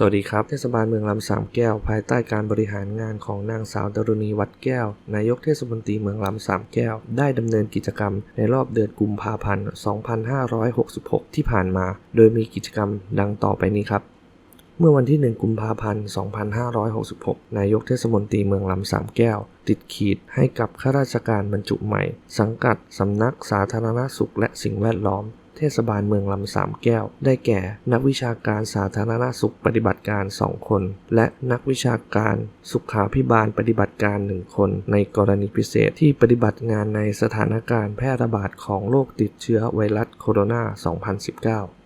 สวัสดีครับ เทศบาลเมืองลำสามแก้ว ภายใต้การบริหารงานของนางสาวดรุณีวัดแก้ว นายกเทศมนตรีเมืองลำสามแก้ว ได้ดำเนินกิจกรรมในรอบเดือนกุมภาพันธ์ 2566 ที่ผ่านมา โดยมีกิจกรรมดังต่อไปนี้ครับ เมื่อวันที่ 1 กุมภาพันธ์ 2566 นายกเทศมนตรีเมืองลำสามแก้ว ติดขีดให้กับข้าราชการบรรจุใหม่ สังกัดสำนักสาธารณสุขและสิ่งแวดล้อม เทศบาลเมืองลำสามแก้ว ได้แก่ นักวิชาการสาธารณสุขปฏิบัติการ 2 คน และนักวิชาการสุขาพิบาลปฏิบัติการ 1 คน ในกรณีพิเศษที่ปฏิบัติงานในสถานการณ์แพร่ระบาดของโรคติดเชื้อไวรัสโคโรนา 2019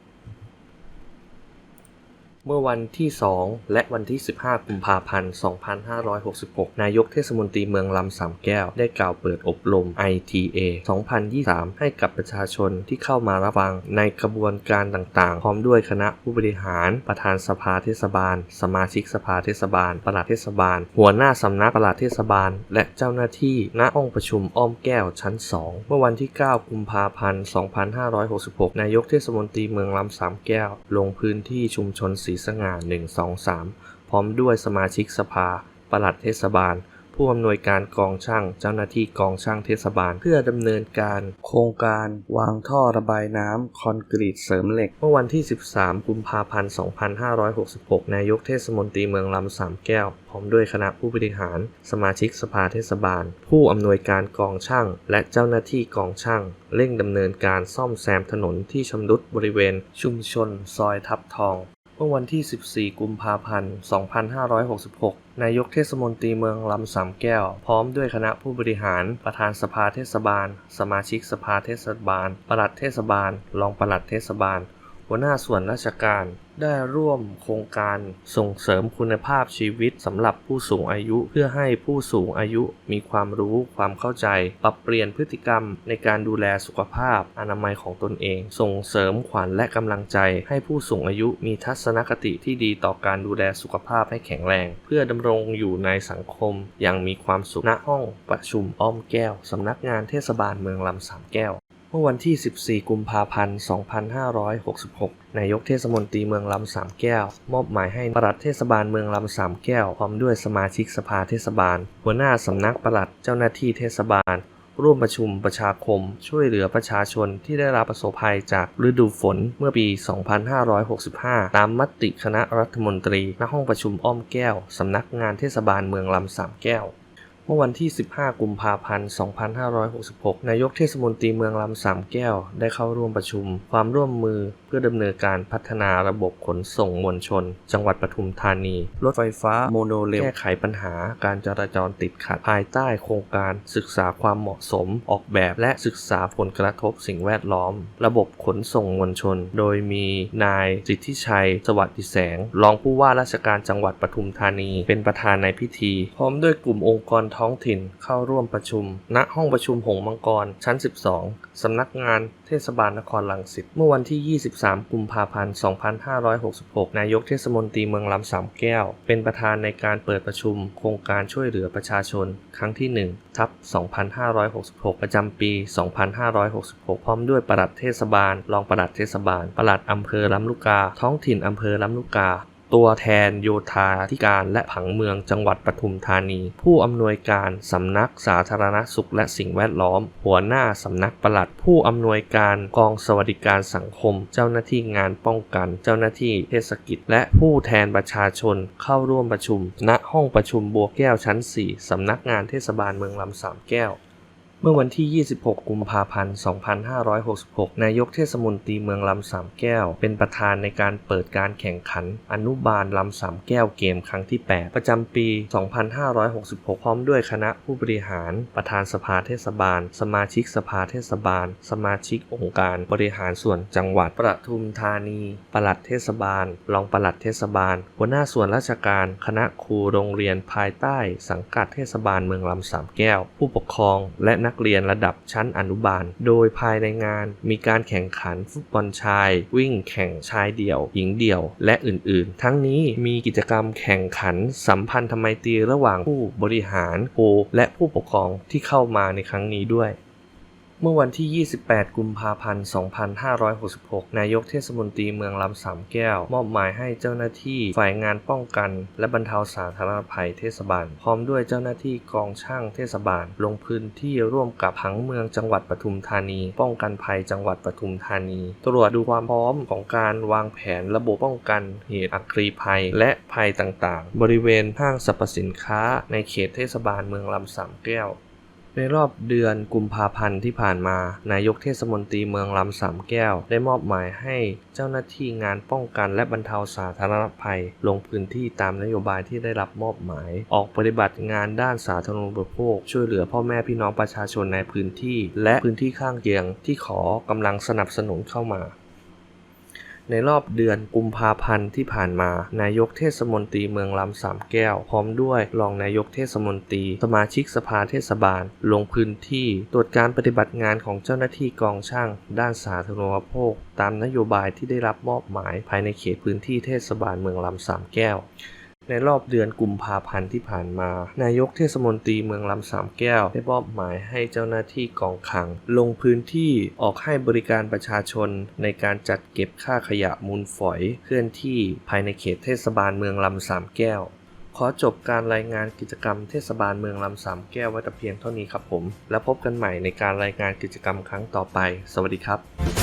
เมื่อวันที่ 2 และวันที่ 15 กุมภาพันธ์ 2566 นายกเทศมนตรีเมืองลำสามแก้ว ได้กล่าวเปิดอบรม ITA 2023 ให้กับประชาชนที่เข้ามารับฟังในกระบวนการต่างๆ พร้อมด้วยคณะผู้บริหาร ประธานสภาเทศบาล สมาชิกสภาเทศบาล ปลัดเทศบาล หัวหน้าสำนักปลัดเทศบาล และเจ้าหน้าที่ณห้องประชุมอ้อมแก้วชั้น 2 เมื่อวันที่ 9 กุมภาพันธ์ 2566 นายกเทศมนตรีเมืองลำสามแก้ว ลงพื้นที่ชุมชนศรีสง่า 1 2 3 พร้อมด้วยสมาชิกสภา ปลัดเทศบาล ผู้อำนวยการกองช่าง เจ้าหน้าที่กองช่างเทศบาล เพื่อดำเนินการ โครงการวางท่อระบายน้ำคอนกรีตเสริมเหล็ก เมื่อวันที่ 13 กุมภาพันธ์ 2566 นายกเทศมนตรีเมืองลำสามแก้ว พร้อมด้วยคณะผู้บริหาร สมาชิกสภาเทศบาล ผู้อำนวยการกองช่าง และเจ้าหน้าที่กองช่างเร่งดำเนินการซ่อมแซมถนนที่ชำรุดบริเวณชุมชน ซอยทับทอง มื่อวันที่ 14 กุมภาพันธ์ 2566 นายกเทศมนตรีเมืองลำสามแก้ว พร้อมด้วยคณะผู้บริหาร ประธานสภาเทศบาล สมาชิกสภาเทศบาล ปลัดเทศบาล รองปลัดเทศบาล หัวหน้าส่วนราชการได้ร่วมโครงการส่งเสริมคุณภาพชีวิตสำหรับผู้สูงอายุ เพื่อให้ผู้สูงอายุมีความรู้ความเข้าใจ ปรับเปลี่ยนพฤติกรรมในการดูแลสุขภาพ อนามัยของตนเอง ส่งเสริมขวัญและกำลังใจ ให้ผู้สูงอายุมีทัศนคติที่ดีต่อการดูแลสุขภาพให้แข็งแรง เพื่อดำรงอยู่ในสังคมอย่างมีความสุขณห้องประชุมอ้อมแก้วสำนักงานเทศบาลเมืองลำสามแก้ว เมื่อวันที่ 14 กุมภาพันธ์ 2566 นายกเทศมนตรีเมืองลำสามแก้ว มอบหมายให้ปลัดเทศบาลเมืองลำสามแก้ว พร้อมด้วยสมาชิกสภาเทศบาล หัวหน้าสำนักปลัดเจ้าหน้าที่เทศบาล ร่วมประชุมประชาคม ช่วยเหลือประชาชนที่ได้รับประสบภัยจากฤดูฝนเมื่อปี 2565 ตามมติคณะรัฐมนตรีณห้องประชุมอ้อมแก้ว สำนักงานเทศบาลเมืองลำสามแก้ว เมื่อวันที่ 15 กุมภาพันธ์ 2566 นายกเทศมนตรีเมืองลำสามแก้ว ได้เข้าร่วมประชุม ความร่วมมือเพื่อดำเนินการพัฒนาระบบขนส่งมวลชน จังหวัดปทุมธานี รถไฟฟ้าโมโนเรลแก้ไขปัญหาการจราจรติดขัด ภายใต้โครงการศึกษาความเหมาะสม ออกแบบและศึกษาผลกระทบสิ่งแวดล้อม ระบบขนส่งมวลชน โดยมีนายสิทธิชัย สวัสดิแสง รองผู้ว่าราชการจังหวัดปทุมธานี เป็นประธานในพิธี พร้อมด้วยกลุ่มองค์กรท้องถิ่นเข้าร่วมประชุม ณ ห้องประชุมหงมังกร ชั้น 12 สำนักงานเทศบาลนครลังสิต เมื่อวันที่ 23 กุมภาพันธ์ 2566 นายกเทศมนตรีเมืองลำสามแก้ว เป็นประธานในการเปิดประชุม โครงการช่วยเหลือประชาชน ครั้งที่ 1 ทับ 2566 ประจำปี 2566 พร้อมด้วยปลัดเทศบาล รองปลัดเทศบาล ปลัดอำเภอลำลูกกา ท้องถิ่นอำเภอลำลูกกา ตัวแทนโยธาธิการและผังเมืองจังหวัดปทุมธานี ผู้อำนวยการสำนักสาธารณสุขและสิ่งแวดล้อม หัวหน้าสำนักปลัด ผู้อำนวยการกองสวัสดิการสังคม เจ้าหน้าที่งานป้องกัน เจ้าหน้าที่เทศกิจ และผู้แทนประชาชนเข้าร่วมประชุม ณห้องประชุมบัวแก้วชั้น 4สำนักงานเทศบาลเมืองลำสามแก้ว เมื่อวันที่ 26 กุมภาพันธ์ 2566 นายกเทศมนตรีเมืองลำสามแก้ว เป็นประธานในการเปิดการแข่งขัน อนุบาลลำสามแก้วเกมครั้งที่ 8 ประจำปี 2566 พร้อมด้วยคณะผู้บริหาร ประธานสภาเทศบาล สมาชิกสภาเทศบาล สมาชิกองค์การบริหารส่วนจังหวัดประทุมธานี ปลัดเทศบาล รองปลัดเทศบาล หัวหน้าส่วนราชการ คณะครูโรงเรียนภายใต้ สังกัดเทศบาลเมืองลำสามแก้ว ผู้ปกครอง และนักเรียนระดับชั้นอนุบาล โดยภายในงานมีการแข่งขันฟุตบอลชาย วิ่งแข่งชายเดี่ยว หญิงเดี่ยว และอื่นๆ ทั้งนี้มีกิจกรรมแข่งขันสัมพันธไมตรีระหว่างผู้บริหารครูและผู้ปกครองที่เข้ามาในครั้งนี้ด้วย เมื่อวันที่ 28 กุมภาพันธ์ 2566 นายกเทศมนตรีเมืองลำสามแก้ว มอบหมายให้เจ้าหน้าที่ฝ่ายงานป้องกัน และบรรเทาสาธารณภัยเทศบาล พร้อมด้วยเจ้าหน้าที่กองช่างเทศบาล ลงพื้นที่ร่วมกับผังเมืองจังหวัดปทุมธานี ป้องกันภัยจังหวัดปทุมธานี ตรวจดูความพร้อมของการวางแผนระบบป้องกันเหตุอัคคีภัย และภัยต่างๆ บริเวณห้างสรรพสินค้าในเขตเทศบาลเมืองลำสามแก้ว ในรอบเดือนกุมภาพันธ์ที่ผ่านมา นายกเทศมนตรีเมืองลำสามแก้ว ได้มอบหมายให้เจ้าหน้าที่งานป้องกันและบรรเทาสาธารณภัย ลงพื้นที่ตามนโยบายที่ได้รับมอบหมาย ออกปฏิบัติงานด้านสาธารณูปโภค ช่วยเหลือพ่อแม่พี่น้องประชาชนในพื้นที่ และพื้นที่ข้างเคียงที่ขอกำลังสนับสนุนเข้ามา ในรอบเดือนกุมภาพันธ์ที่ผ่านมา นายกเทศมนตรีเมืองลำสามแก้ว พร้อมด้วยรองนายกเทศมนตรี สมาชิกสภาเทศบาล ลงพื้นที่ตรวจการปฏิบัติงานของเจ้าหน้าที่กองช่าง ด้านสาธารณูปโภค ตามนโยบายที่ได้รับมอบหมายภายในเขตพื้นที่เทศบาลเมืองลำสามแก้ว ในรอบเดือนกุมภาพันธ์ที่ผ่านมา นายกเทศมนตรีเมืองลำสามแก้ว ได้มอบหมายให้เจ้าหน้าที่กองคลัง ลงพื้นที่ออกให้บริการประชาชน ในการจัดเก็บค่าขยะมูลฝอย เคลื่อนที่ภายในเขตเทศบาลเมืองลำสามแก้ว ขอจบการรายงานกิจกรรมเทศบาลเมืองลำสามแก้วไว้แต่เพียงเท่านี้ครับผม แล้วพบกันใหม่ในการรายงานกิจกรรมครั้งต่อไป สวัสดีครับ